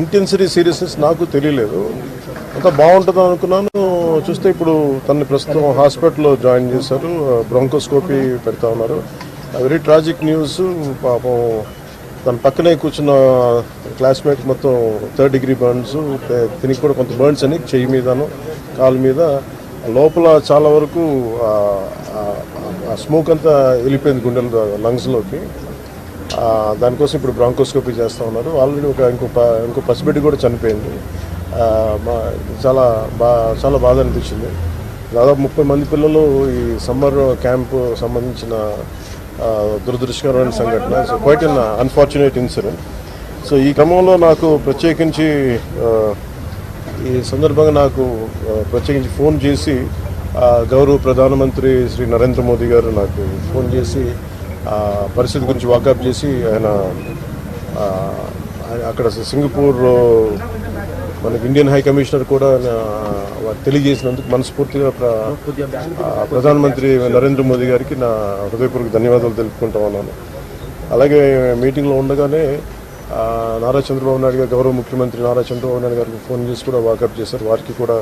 Intensity seriousness నాకు తెలియలేదు. అంత బాగుంటుంది అనుకున్నాను. చూస్తే ఇప్పుడు తనని ప్రస్తుతం హాస్పిటల్లో జాయిన్ చేశారు. బ్రాంకోస్కోపీ పెడతా ఉన్నారు. Very tragic news. పాపం తన పక్కనే కూర్చున్న క్లాస్మేట్ మొత్తం థర్డ్ డిగ్రీ బర్న్స్ దీనికి కూడా కొంత బర్న్స్ అని చెయ్యి మీదను కాలు మీద. లోపల చాలా వరకు ఆ స్మోక్ అంతా వెళ్ళిపోయింది గుండెల లంగ్స్లోకి. దానికోసం ఇప్పుడు బ్రాంకోస్కోపీ చేస్తూ ఉన్నారు. ఆల్రెడీ ఒక ఇంకో ఇంకో పసిబిడ్డ కూడా చనిపోయింది. చాలా బా చాలా బాధ అనిపించింది. దాదాపు ముప్పై మంది పిల్లలు ఈ సమ్మర్ క్యాంపు సంబంధించిన దురదృష్టకరమైన సంఘటన. So quite un unfortunate incident so ఈ క్రమంలో నాకు ప్రత్యేకించి ఈ సందర్భంగా నాకు ప్రత్యేకించి ఫోన్ చేసి గౌరవ ప్రధానమంత్రి శ్రీ నరేంద్ర మోదీ గారు నాకు ఫోన్ చేసి పరిస్థితి గురించి వాకప్ చేసి ఆయన అక్కడ సింగపూర్ మనకి ఇండియన్ హై కమిషనర్ కూడా తెలియజేసినందుకు మనస్ఫూర్తిగా ప్రధానమంత్రి నరేంద్ర మోదీ గారికి నా హృదయపూర్వక ధన్యవాదాలు తెలుపుకుంటా ఉన్నాను. అలాగే మీటింగ్లో ఉండగానే నారా చంద్రబాబు నాయుడు గారు గౌరవ ముఖ్యమంత్రి నారా చంద్రబాబు నాయుడు గారికి ఫోన్ చేసి కూడా వాకప్ చేశారు. వారికి కూడా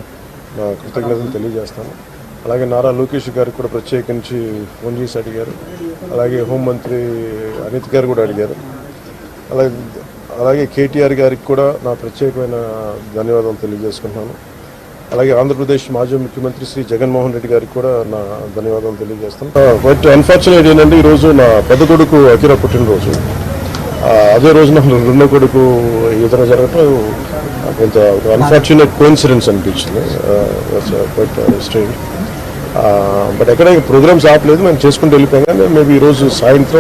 నా కృతజ్ఞతలు తెలియజేస్తాను. అలాగే నారా లోకేష్ గారికి కూడా ప్రత్యేకించి ఫోన్ చేసి అడిగారు. అలాగే హోంమంత్రి అనిత్ గారు కూడా అడిగారు. అలాగే అలాగే కేటీఆర్ గారికి కూడా నా ప్రత్యేకమైన ధన్యవాదాలు తెలియజేసుకుంటున్నాను. అలాగే ఆంధ్రప్రదేశ్ మాజీ ముఖ్యమంత్రి శ్రీ జగన్మోహన్ రెడ్డి గారికి కూడా నా ధన్యవాదాలు తెలియజేస్తాను. బట్ అన్ఫార్చునేట్ ఏంటంటే ఈరోజు నా పెద్ద కొడుకు అఖిర పుట్టినరోజు. అదే రోజు నా రెండో కొడుకు ఈ విధంగా జరగటం కొంత అన్ఫార్చునేట్ కోన్సిడెన్స్ అనిపించింది. బట్ స్ట్రేట్ బట్ ఎక్కడ ప్రోగ్రామ్స్ ఆపలేదు మేము చేసుకుంటూ వెళ్ళిపోయాం కానీ మేబీ ఈరోజు సాయంత్రం